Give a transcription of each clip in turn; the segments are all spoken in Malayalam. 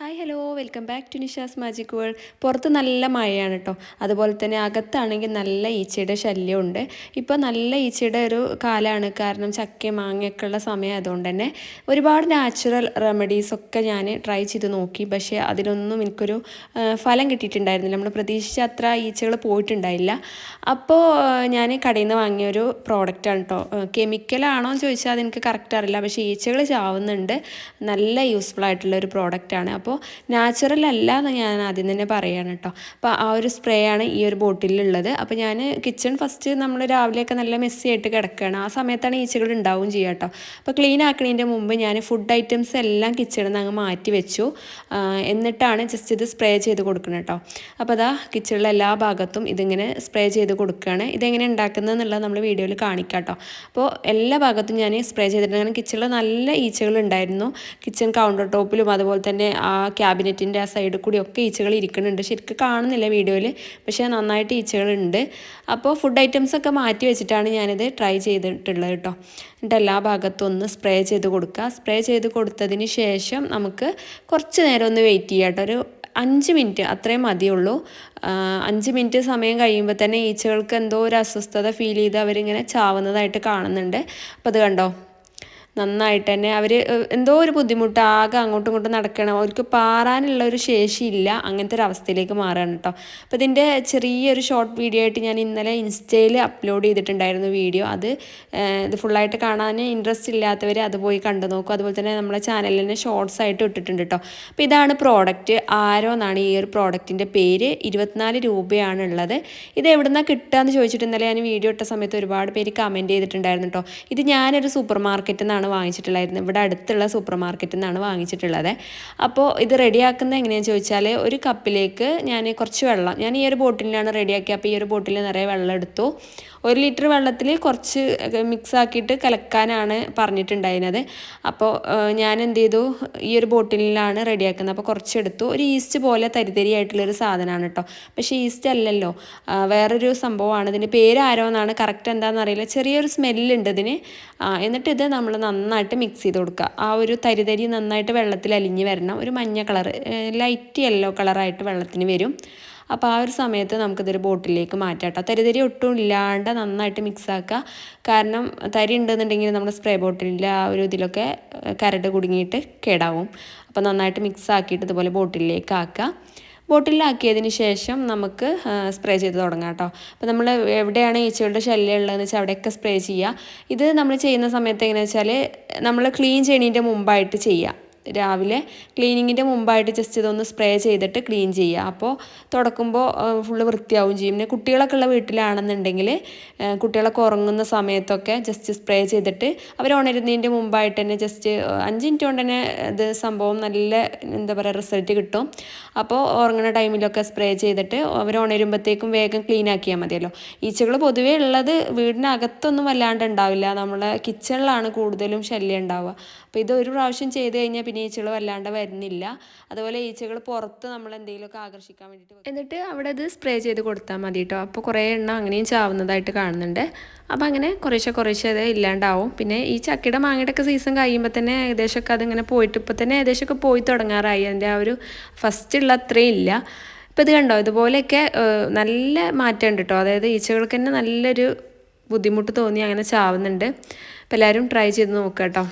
Hi hello welcome back to Nisha's magic world പുറത്ത് നല്ല മഴയാണ് കേട്ടോ അതുപോലെ തന്നെ അകത്താണെങ്കിൽ നല്ല ഈച്ചയുടെ ശല്യമുണ്ട്. ഇപ്പോൾ നല്ല ഈച്ചയുടെ ഒരു കാലമാണ് കാരണം ചക്ക മാങ്ങയൊക്കെ ഉള്ള സമയം അതുകൊണ്ട് തന്നെ ഒരുപാട് നാച്ചുറൽ റെമഡീസ് ഒക്കെ ഞാൻ ട്രൈ ചെയ്ത് നോക്കി. പക്ഷേ അതിനൊന്നും എനിക്കൊരു ഫലം കിട്ടിയിട്ടുണ്ടായിരുന്നില്ല. നമ്മൾ പ്രതീക്ഷിച്ച അത്ര ഈച്ചകൾ പോയിട്ടുണ്ടായില്ല. അപ്പോൾ ഞാൻ കടയിൽ നിന്ന് വാങ്ങിയൊരു പ്രോഡക്റ്റാണ് കേട്ടോ കെമിക്കലാണോ എന്ന് ചോദിച്ചാൽ അതെനിക്ക് കറക്റ്റ് അറിയില്ല. പക്ഷേ ഈച്ചകൾ ചാവുന്നുണ്ട്. നല്ല യൂസ്ഫുൾ ആയിട്ടുള്ള ഒരു പ്രോഡക്റ്റാണ് അപ്പോൾ നാച്ചുറൽ അല്ല എന്ന് ഞാൻ ആദ്യം തന്നെ പറയുകയാണ് കേട്ടോ. അപ്പോൾ ആ ഒരു സ്പ്രേ ആണ് ഈ ഒരു ബോട്ടിലുള്ളത് അപ്പോൾ ഞാൻ കിച്ചൺ ഫസ്റ്റ് നമ്മൾ രാവിലെയൊക്കെ നല്ല മെസ്സി ആയിട്ട് കിടക്കുകയാണ് ആ സമയത്താണ് ഈച്ചകൾ ഉണ്ടാവും ചെയ്യുക കേട്ടോ. അപ്പോൾ ക്ലീൻ ആക്കുന്നതിന്റെ മുമ്പ് ഞാൻ ഫുഡ് ഐറ്റംസ് എല്ലാം കിച്ചണിൽ നിന്ന് അങ്ങ് മാറ്റി വെച്ചു. എന്നിട്ടാണ് ജസ്റ്റ് ഇത് സ്പ്രേ ചെയ്ത് കൊടുക്കുന്നത് കേട്ടോ. അപ്പോൾ അതാ കിച്ചണിലെ എല്ലാ ഭാഗത്തും ഇതിങ്ങനെ സ്പ്രേ ചെയ്ത് കൊടുക്കുകയാണ് ഇതെങ്ങനെ ഉണ്ടാക്കുന്നത് എന്നുള്ളത് നമ്മൾ വീഡിയോയിൽ കാണിക്കാം കേട്ടോ. അപ്പോൾ എല്ലാ ഭാഗത്തും ഞാൻ സ്പ്രേ ചെയ്തിട്ടുണ്ട് കാരണം കിച്ചണിൽ നല്ല ഈച്ചകൾ ഉണ്ടായിരുന്നു. കിച്ചൺ കൗണ്ടർ ടോപ്പിലും അതുപോലെ തന്നെ ആ ക്യാബിനറ്റിന്റെ ആ സൈഡിൽ കൂടി ഒക്കെ ഈച്ചകൾ ഇരിക്കുന്നുണ്ട്. ശരിക്കും കാണുന്നില്ല വീഡിയോയിൽ പക്ഷേ നന്നായിട്ട് ഈച്ചകളുണ്ട്. അപ്പോൾ ഫുഡ് ഐറ്റംസ് ഒക്കെ മാറ്റി വെച്ചിട്ടാണ് ഞാനിത് ട്രൈ ചെയ്തിട്ടുള്ളത് കേട്ടോ. എന്നിട്ട് എല്ലാ ഭാഗത്തും ഒന്ന് സ്പ്രേ ചെയ്ത് കൊടുക്കുക. സ്പ്രേ ചെയ്ത് കൊടുത്തതിന് ശേഷം നമുക്ക് കുറച്ച് നേരം ഒന്ന് വെയിറ്റ് ചെയ്യാം കേട്ടോ. ഒരു അഞ്ച് മിനിറ്റ് അത്രയും മതിയുള്ളൂ. അഞ്ച് മിനിറ്റ് സമയം കഴിയുമ്പോൾ തന്നെ ഈച്ചകൾക്ക് എന്തോ ഒരു അസ്വസ്ഥത ഫീൽ ചെയ്ത് അവരിങ്ങനെ ചാവുന്നതായിട്ട് കാണുന്നുണ്ട്. അപ്പോൾ അത് കണ്ടോ? നന്നായിട്ട് തന്നെ അവർ എന്തോ ഒരു ബുദ്ധിമുട്ട് ആകെ അങ്ങോട്ടും ഇങ്ങോട്ടും നടക്കണം അവർക്ക് പാറാനുള്ള ഒരു ശേഷിയില്ല. അങ്ങനത്തെ ഒരു അവസ്ഥയിലേക്ക് മാറുകയാണ് കേട്ടോ അപ്പോൾ ഇതിന്റെ ചെറിയൊരു ഷോർട്ട് വീഡിയോ ആയിട്ട് ഞാൻ ഇന്നലെ ഇൻസ്റ്റയിൽ അപ്ലോഡ് ചെയ്തിട്ടുണ്ടായിരുന്നു വീഡിയോ അത് ഇത് ഫുള്ളായിട്ട് കാണാൻ ഇൻട്രസ്റ്റ് ഇല്ലാത്തവർ അത് പോയി കണ്ടു നോക്കും. അതുപോലെ തന്നെ നമ്മുടെ ചാനലിൽ തന്നെ ഷോർട്സ് ആയിട്ട് ഇട്ടിട്ടുണ്ട് കേട്ടോ അപ്പോൾ ഇതാണ് പ്രോഡക്റ്റ് ആരോ എന്നാണ് ഈ ഒരു പ്രോഡക്റ്റിന്റെ പേര്. ഇരുപത്തിനാല് രൂപയാണ് ഉള്ളത്. ഇത് എവിടുന്നാണ് കിട്ടുക എന്ന് ചോദിച്ചിട്ട് ഇന്നലെ ഞാൻ വീഡിയോ ഇട്ട സമയത്ത് ഒരുപാട് പേര് കമന്റ് ചെയ്തിട്ടുണ്ടായിരുന്നു കേട്ടോ ഇത് ഞാനൊരു സൂപ്പർ മാർക്കറ്റിൽ നിന്നാണ് വാങ്ങിച്ചിട്ടുള്ളായിരുന്നു ഇവിടെ അടുത്തുള്ള സൂപ്പർ മാർക്കറ്റിൽ നിന്നാണ് വാങ്ങിച്ചിട്ടുള്ളത്. അപ്പോൾ ഇത് റെഡിയാക്കുന്നത് എങ്ങനെയാണെന്ന് ചോദിച്ചാൽ ഒരു കപ്പിലേക്ക് ഞാൻ കുറച്ച് വെള്ളം ഞാൻ ഈ ഒരു ബോട്ടിലാണ് റെഡിയാക്കി അപ്പോൾ ഈ ഒരു ബോട്ടിൽ നിറയെ വെള്ളം എടുത്തു. ഒരു ലിറ്റർ വെള്ളത്തിൽ കുറച്ച് മിക്സ് ആക്കിയിട്ട് കലക്കാനാണ് പറഞ്ഞിട്ടുണ്ടായിരുന്നത്. അപ്പോൾ ഞാൻ എന്ത് ചെയ്തു? ഈ ഒരു ബോട്ടിലാണ് റെഡിയാക്കുന്നത്. അപ്പോൾ കുറച്ചെടുത്തു ഒരു ഈസ്റ്റ് പോലെ തരിതരിയായിട്ടുള്ളൊരു സാധനമാണ് കേട്ടോ. പക്ഷേ ഈസ്റ്റ് അല്ലല്ലോ. വേറൊരു സംഭവമാണ്. ഇതിന്റെ പേര് ആരോ എന്നാണ്. കറക്റ്റ് എന്താണെന്ന് അറിയില്ല. ചെറിയൊരു സ്മെല്ലുണ്ട് ഇതിന്. എന്നിട്ട് ഇത് നമ്മൾ നന്നായിട്ട് മിക്സ് ചെയ്ത് കൊടുക്കുക. ആ ഒരു തരിതരി നന്നായിട്ട് വെള്ളത്തിൽ അലിഞ്ഞ് വരണം. ഒരു മഞ്ഞ കളർ ലൈറ്റ് യെല്ലോ കളറായിട്ട് വെള്ളത്തിന് വരും. അപ്പോൾ ആ ഒരു സമയത്ത് നമുക്കിതൊരു ബോട്ടിലേക്ക് മാറ്റാം കേട്ടോ. തരിതരി ഒട്ടും ഇല്ലാണ്ട് നന്നായിട്ട് മിക്സ് ആക്കുക. കാരണം തരി ഉണ്ടെന്നുണ്ടെങ്കിൽ നമ്മുടെ സ്പ്രേ ബോട്ടിലിൽ ആ ഒരു ഇതിലൊക്കെ കരട് കുടുങ്ങിയിട്ട് കേടാവും. അപ്പോൾ നന്നായിട്ട് മിക്സ് ആക്കിയിട്ട് ഇതുപോലെ ബോട്ടിലേക്ക് ആക്കുക. ബോട്ടിലാക്കിയതിന് ശേഷം നമുക്ക് സ്പ്രേ ചെയ്ത് തുടങ്ങാം കേട്ടോ. അപ്പോൾ നമ്മൾ എവിടെയാണ് ഈച്ചകളുടെ ശല്യം ഉള്ളതെന്ന് വെച്ചാൽ അവിടെയൊക്കെ സ്പ്രേ ചെയ്യുക ഇത് നമ്മൾ ചെയ്യുന്ന സമയത്ത് എങ്ങനെയാണെന്ന് വെച്ചാൽ നമ്മൾ ക്ലീൻ ചെയ്യണതിന്റെ മുമ്പായിട്ട് ചെയ്യുക രാവിലെ ക്ലീനിങ്ങിന്റെ മുമ്പായിട്ട് ജസ്റ്റ് ഇതൊന്ന് സ്പ്രേ ചെയ്തിട്ട് ക്ലീൻ ചെയ്യുക. അപ്പോൾ തുടക്കുമ്പോൾ ഫുള്ള് വൃത്തിയാവും ചെയ്യും. പിന്നെ കുട്ടികളൊക്കെ ഉള്ള വീട്ടിലാണെന്നുണ്ടെങ്കിൽ കുട്ടികളൊക്കെ ഉറങ്ങുന്ന സമയത്തൊക്കെ ജസ്റ്റ് സ്പ്രേ ചെയ്തിട്ട് അവർ ഉണരുന്നതിന്റെ മുമ്പായിട്ട് തന്നെ ജസ്റ്റ് അഞ്ച് മിനിറ്റ് കൊണ്ട് തന്നെ ഇത് സംഭവം നല്ല എന്താ പറയുക റിസൾട്ട് കിട്ടും. അപ്പോൾ ഉറങ്ങുന്ന ടൈമിലൊക്കെ സ്പ്രേ ചെയ്തിട്ട് അവർ ഉണരുമ്പോഴത്തേക്കും വേഗം ക്ലീൻ ആക്കിയാൽ മതിയല്ലോ. ഈച്ചകൾ പൊതുവേ ഉള്ളത് വീടിനകത്തൊന്നും വല്ലാണ്ട് ഉണ്ടാവില്ല. നമ്മളെ കിച്ചണിലാണ് കൂടുതലും ശല്യം ഉണ്ടാവുക. അപ്പോൾ ഇത് ഒരു പ്രാവശ്യം ചെയ്ത് കഴിഞ്ഞാൽ പിന്നെ ഈച്ചകൾ വല്ലാണ്ട് വരുന്നില്ല. അതുപോലെ ഈച്ചകൾ പുറത്ത് നമ്മൾ എന്തെങ്കിലുമൊക്കെ ആകർഷിക്കാൻ വേണ്ടിയിട്ട് എന്നിട്ട് അവിടെ അത് സ്പ്രേ ചെയ്ത് കൊടുത്താൽ മതി കേട്ടോ അപ്പോൾ കുറേ എണ്ണ അങ്ങനെയും ചാവുന്നതായിട്ട് കാണുന്നുണ്ട്. അപ്പോൾ അങ്ങനെ കുറേശ്ശെ കുറേശ്ശെ അത് ഇല്ലാണ്ടാവും. പിന്നെ ഈ ചക്കയുടെ മാങ്ങയുടെ ഒക്കെ സീസൺ കഴിയുമ്പോൾ തന്നെ ഏകദേശമൊക്കെ അതിങ്ങനെ പോയിട്ട് ഇപ്പോൾ തന്നെ ഏകദേശമൊക്കെ പോയി തുടങ്ങാറായി. അതിന്റെ ആ ഒരു ഫസ്റ്റ് ഉള്ള അത്രയും ഇല്ല. ഇപ്പോൾ ഇത് കണ്ടോ? ഇതുപോലെയൊക്കെ നല്ല മാറ്റമുണ്ട് കേട്ടോ അതായത് ഈച്ചകൾക്ക് തന്നെ നല്ലൊരു ബുദ്ധിമുട്ട് തോന്നി അങ്ങനെ ചാവുന്നുണ്ട്. അപ്പോൾ എല്ലാവരും ട്രൈ ചെയ്ത് നോക്കാം കേട്ടോ.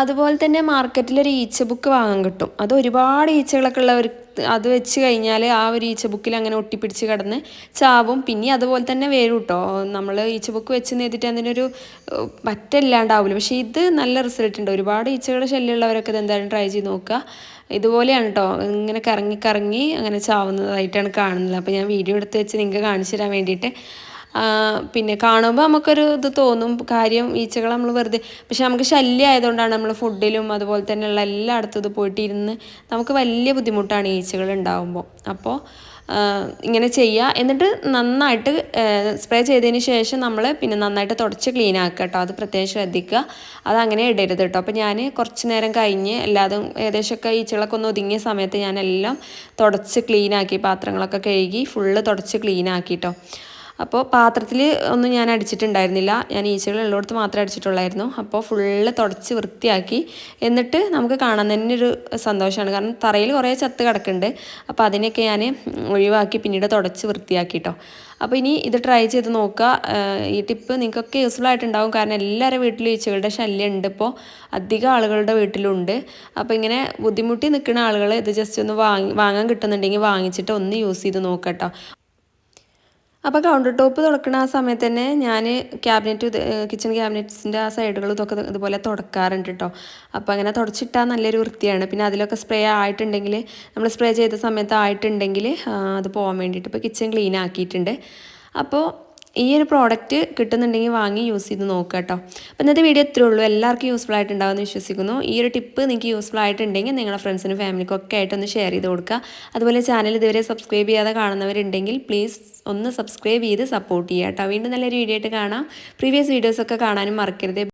അതുപോലെ തന്നെ മാർക്കറ്റിൽ ഒരു ഈച്ച ബുക്ക് വാങ്ങാൻ കിട്ടും. അത് ഒരുപാട് ഈച്ചകളൊക്കെ ഉള്ളവർ അത് വെച്ച് കഴിഞ്ഞാൽ ആ ഒരു ഈച്ച ബുക്കിൽ അങ്ങനെ ഒട്ടിപ്പിടിച്ച് കിടന്ന് ചാവും. പിന്നെ അതുപോലെ തന്നെ വരും കേട്ടോ നമ്മൾ ഈച്ച ബുക്ക് വെച്ച് നേതിട്ട് അതിനൊരു പറ്റല്ലാണ്ടാവില്ല പക്ഷേ ഇത് നല്ല റിസൾട്ട് ഉണ്ട്. ഒരുപാട് ഈച്ചകളുടെ ശല്യമുള്ളവരൊക്കെ ഇത് എന്തായാലും ട്രൈ ചെയ്ത് നോക്കുക. ഇതുപോലെയാണ് കേട്ടോ ഇങ്ങനെ കറങ്ങി കറങ്ങി അങ്ങനെ ചാവുന്നതായിട്ടാണ് കാണുന്നത്. അപ്പോൾ ഞാൻ വീഡിയോ എടുത്ത് വെച്ച് നിങ്ങൾക്ക് കാണിച്ചു തരാൻ വേണ്ടിയിട്ട് പിന്നെ കാണുമ്പോൾ നമുക്കൊരു ഇത് തോന്നും കാര്യം ഈച്ചകൾ നമ്മൾ വെറുതെ പക്ഷെ നമുക്ക് ശല്യം ആയതുകൊണ്ടാണ് നമ്മൾ ഫുഡിലും അതുപോലെ തന്നെയുള്ള എല്ലായിടത്തും ഇത് പോയിട്ട് ഇരുന്ന് നമുക്ക് വലിയ ബുദ്ധിമുട്ടാണ് ഈച്ചകൾ ഉണ്ടാകുമ്പോൾ അപ്പോൾ ഇങ്ങനെ ചെയ്യുക എന്നിട്ട് നന്നായിട്ട് സ്പ്രേ ചെയ്തതിന് ശേഷം നമ്മൾ പിന്നെ നന്നായിട്ട് തുടച്ച് ക്ലീൻ ആക്കുക കേട്ടോ. അത് പ്രത്യേകം ശ്രദ്ധിക്കുക. അത് അങ്ങനെ ഇടരുത് കേട്ടോ. അപ്പോൾ ഞാൻ കുറച്ച് നേരം കഴിഞ്ഞ് എല്ലാതും ഏകദേശമൊക്കെ ഈച്ചകളൊക്കെ ഒന്ന് ഒതുങ്ങിയ സമയത്ത് ഞാനെല്ലാം തുടച്ച് ക്ലീൻ ആക്കി പാത്രങ്ങളൊക്കെ കഴുകി ഫുള്ള് തുടച്ച് ക്ലീൻ ആക്കി കേട്ടോ. അപ്പോൾ പാത്രത്തിൽ ഒന്നും ഞാൻ അടിച്ചിട്ടുണ്ടായിരുന്നില്ല. ഞാൻ ഈച്ചകൾ ഉള്ളിടത്ത് മാത്രമേ അടിച്ചിട്ടുള്ളായിരുന്നു. അപ്പോൾ ഫുള്ള് തുടച്ച് വൃത്തിയാക്കി. എന്നിട്ട് നമുക്ക് കാണാൻ തന്നെ ഒരു സന്തോഷമാണ്. കാരണം തറയിൽ കുറേ ചത്ത് കിടക്കുന്നുണ്ട്. അപ്പോൾ അതിനൊക്കെ ഞാൻ ഒഴിവാക്കി പിന്നീട് തുടച്ച് വൃത്തിയാക്കിട്ടോ. അപ്പോൾ ഇനി ഇത് ട്രൈ ചെയ്ത് നോക്കുക. ഈ ടിപ്പ് നിങ്ങൾക്കൊക്കെ യൂസ്ഫുൾ ആയിട്ടുണ്ടാകും കാരണം എല്ലാവരുടെ വീട്ടിലും ഈച്ചകളുടെ ശല്യം ഉണ്ട് ഇപ്പോൾ. അധികം ആളുകളുടെ വീട്ടിലുണ്ട്. അപ്പോൾ ഇങ്ങനെ ബുദ്ധിമുട്ടി നിൽക്കുന്ന ആളുകൾ ഇത് ജസ്റ്റ് ഒന്ന് വാങ്ങി വാങ്ങാൻ കിട്ടുന്നുണ്ടെങ്കിൽ വാങ്ങിച്ചിട്ട് ഒന്ന് യൂസ് ചെയ്ത് നോക്കട്ടോ അപ്പോൾ കൗണ്ടർ ടോപ്പ് തുടക്കുന്ന ആ സമയത്ത് തന്നെ ഞാൻ ക്യാബിനറ്റ് കിച്ചൺ ക്യാബിനറ്റ്സിന്റെ ആ സൈഡുകൾ ഇതൊക്കെ ഇതുപോലെ തുടക്കാറുണ്ട് കേട്ടോ അപ്പോൾ അങ്ങനെ തുടച്ചിട്ടാൽ നല്ലൊരു വൃത്തിയാണ്. പിന്നെ അതിലൊക്കെ സ്പ്രേ ആയിട്ടുണ്ടെങ്കിൽ നമ്മൾ സ്പ്രേ ചെയ്ത സമയത്ത് ആയിട്ടുണ്ടെങ്കിൽ അത് പോകാൻ വേണ്ടിയിട്ട് ഇപ്പോൾ കിച്ചൺ ക്ലീൻ ആക്കിയിട്ടുണ്ട്. അപ്പോൾ ഈ ഒരു പ്രോഡക്റ്റ് കിട്ടുന്നുണ്ടെങ്കിൽ വാങ്ങി യൂസ് ചെയ്ത് നോക്കുക കേട്ടോ അപ്പോൾ ഇന്നത്തെ വീഡിയോ ഇത്രേ ഉള്ളൂ. എല്ലാവർക്കും യൂസ്ഫുൾ ആയിട്ടുണ്ടാവുമെന്ന് വിശ്വസിക്കുന്നു. ഈ ഒരു ടിപ്പ് നിങ്ങൾക്ക് യൂസ്ഫുൾ ആയിട്ടുണ്ടെങ്കിൽ നിങ്ങളുടെ ഫ്രണ്ട്സിനും ഫാമിലിക്കും ഒക്കെ ആയിട്ടൊന്ന് ഷെയർ ചെയ്ത് കൊടുക്കുക. അതുപോലെ ചാനൽ ഇതുവരെ സബ്സ്ക്രൈബ് ചെയ്യാതെ കാണുന്നവരുണ്ടെങ്കിൽ പ്ലീസ് ഒന്ന് സബ്സ്ക്രൈബ് ചെയ്ത് സപ്പോർട്ട് ചെയ്യുക കേട്ടോ വീണ്ടും നല്ലൊരു വീഡിയോ ആയിട്ട് കാണാം. പ്രീവിയസ് വീഡിയോസൊക്കെ കാണാനും മറക്കരുത്.